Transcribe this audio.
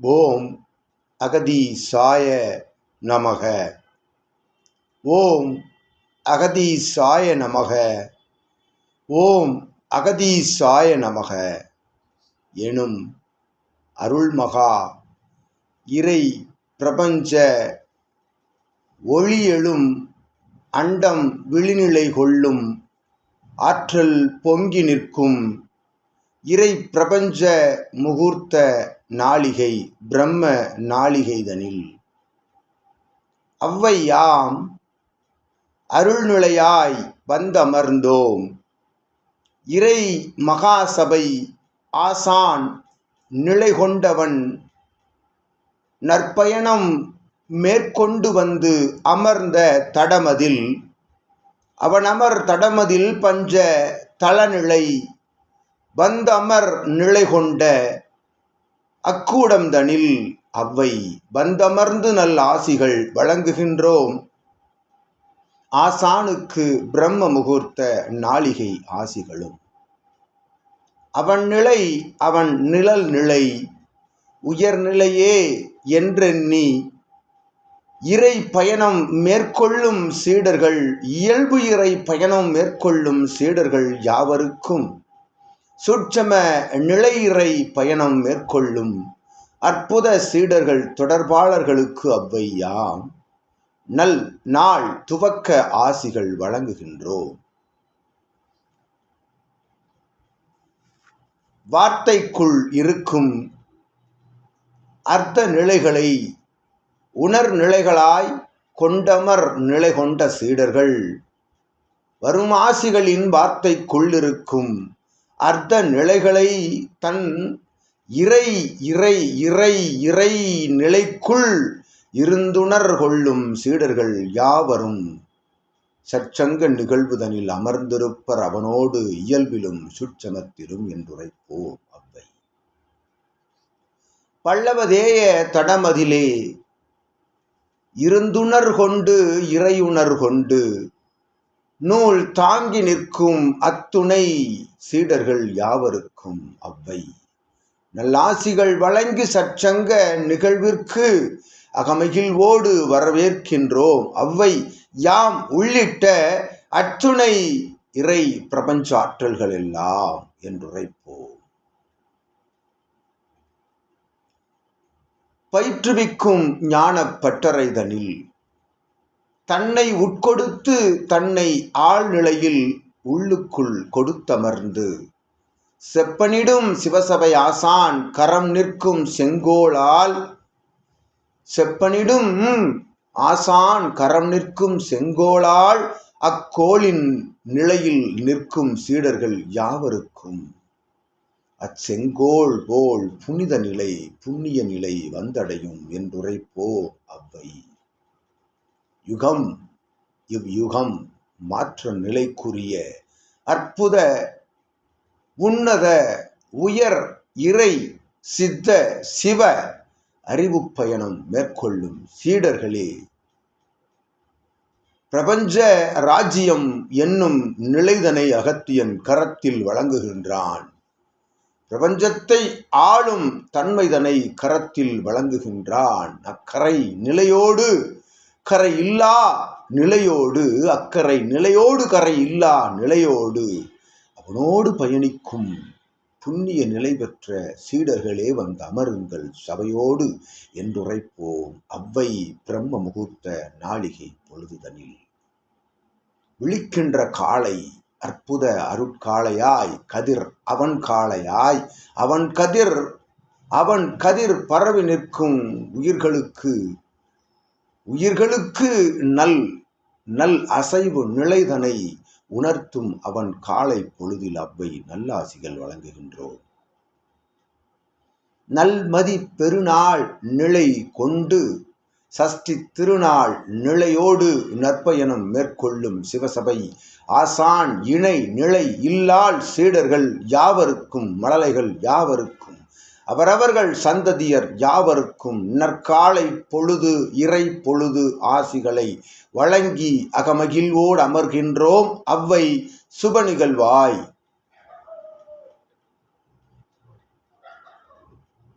ஓம் அகதீசாய நமக. ஓம் அகதீசாய நமக. ஓம் அகதீசாய நமக. எனும் அருள்மகா இறை பிரபஞ்ச ஒளியெழும் அண்டம் விழிநிலை கொள்ளும் ஆற்றல் பொங்கி நிற்கும் இறை பிரபஞ்ச முகூர்த்த நாளிகை பிரம்ம நாளிகைதனில். அவ்வையாம் அருள்நிலையாய் வந்தமர்ந்தோம். இறை மகாசபை ஆசான் நிலை கொண்டவன் நற்பயணம் மேற்கொண்டு வந்து அமர்ந்த தடமதில். அவன் அமர் தடமதில் பஞ்ச தளநிலை வந்தமர் நிலை கொண்ட அக்கூடம்தனில் அவ்வை வந்தமர்ந்து நல் ஆசிகள் வழங்குகின்றோம். ஆசானுக்கு பிரம்ம முகூர்த்த நாளிகை ஆசிகளும். அவன் நிலை அவன் நிழல் நிலை உயர்நிலையே என்றெண்ணி இறை பயணம் மேற்கொள்ளும் சீடர்கள் இயல்பு இறை பயணம் மேற்கொள்ளும் சீடர்கள் யாவருக்கும்? சூட்சம நிலையிறை பயணம் மேற்கொள்ளும் அற்புத சீடர்கள் தொடர்பாளர்களுக்கு அவ்வையாம். நல் நாள் துவக்க ஆசிகள் வழங்குகின்றோம். வார்த்தைக்குள் இருக்கும் அர்த்த நிலைகளை உணர்நிலைகளாய் கொண்டமர் நிலை கொண்ட சீடர்கள். வரும் ஆசிகளின் வார்த்தைக்குள் இருக்கும் அர்த்த நிலைகளை தன் இறை இறை இறை இறை நிலைக்குள் இருந்துணர் கொள்ளும் சீடர்கள் யாவரும் சச்சங்க நிகழ்வுதனில் அமர்ந்திருப்பர் அவனோடு இயல்பிலும் சுட்சமத்திலும் என்றுரைப்போம் அவ்வை. பல்லவதேய தடமதிலே இருந்துணர் கொண்டு இறையுணர் கொண்டு நூல் தாங்கி நிற்கும் அத்துணை சீடர்கள் யாவருக்கும் அவ்வை. நல்லாசிகள் வழங்கி சச்சங்க நிகழ்விற்கு அகமகிழ்வோடு வரவேற்கின்றோம் அவ்வை. யாம் உள்ளிட்ட அத்துணை இறை பிரபஞ்ச ஆற்றல்கள் எல்லாம் என்றுரைப்போம். பயிற்றுவிக்கும் ஞான பட்டறைதனில் தன்னை உட்கொடுத்து தன்னை ஆழ்நிலையில் உள்ளுக்குள் கொடுத்தமர்ந்து. செப்பனிடும் சிவசபை ஆசான் கரம் நிற்கும் செங்கோளால் செப்பனிடும் ஆசான் கரம் நிற்கும் செங்கோளால் அக்கோளின் நிலையில் நிற்கும் சீடர்கள் யாவருக்கும்? அச்செங்கோள் போல் புனித நிலை புண்ணிய நிலை வந்தடையும் என்றுரைப்போ அவ்வை. யுகம் இவ்யுகம் மாற்ற நிலைக்குரிய அற்புத உன்னத உயர் இறை சித்த சிவ அறிவு பயணம் மேற்கொள்ளும் சீடர்களே. பிரபஞ்ச ராஜ்யம் என்னும் நிலைதனை அகத்தியன் கரத்தில் வழங்குகின்றான். பிரபஞ்சத்தை ஆளும் தன்மைதனை கரத்தில் வழங்குகின்றான். அக்கரை நிலையோடு அக்கறை இல்லா நிலையோடு அக்கறை நிலையோடு கரை இல்லா நிலையோடு அவனோடு பயணிக்கும் புண்ணிய நிலை பெற்ற சீடர்களே வந்து அமருங்கள் சபையோடு என்றுரைப்போம் அவ்வை பிரம்ம முகூர்த்த நாளிகை பொழுதுதனில். விழிக்கின்ற காலை அற்புத அருட்காளையாய் கதிர் அவன் காளையாய் அவன் கதிர் அவன் கதிர் பரவி நிற்கும் உயிர்களுக்கு உயிர்களுக்கு நல் நல் அசைவு நிலைதனை உணர்த்தும் அவன் காலை பொழுதில் அவ்வை நல்லாசிகள் வழங்குகின்றோம். நல்மதி பெருநாள் நிலை கொண்டு சஷ்டி திருநாள் நிலையோடு நற்பயணம் மேற்கொள்ளும் சிவசபை ஆசான் இணை நிலை இல்லால் சீடர்கள் யாவருக்கும் மழலைகள் யாவருக்கும் அவரவர்கள் சந்ததியர் யாவருக்கும் நற்காலை பொழுது இறை பொழுது ஆசிகளை வழங்கி அகமகிழ்வோடு அமர்கின்றோம். அவ்வை சுப நிகழ்வாய்.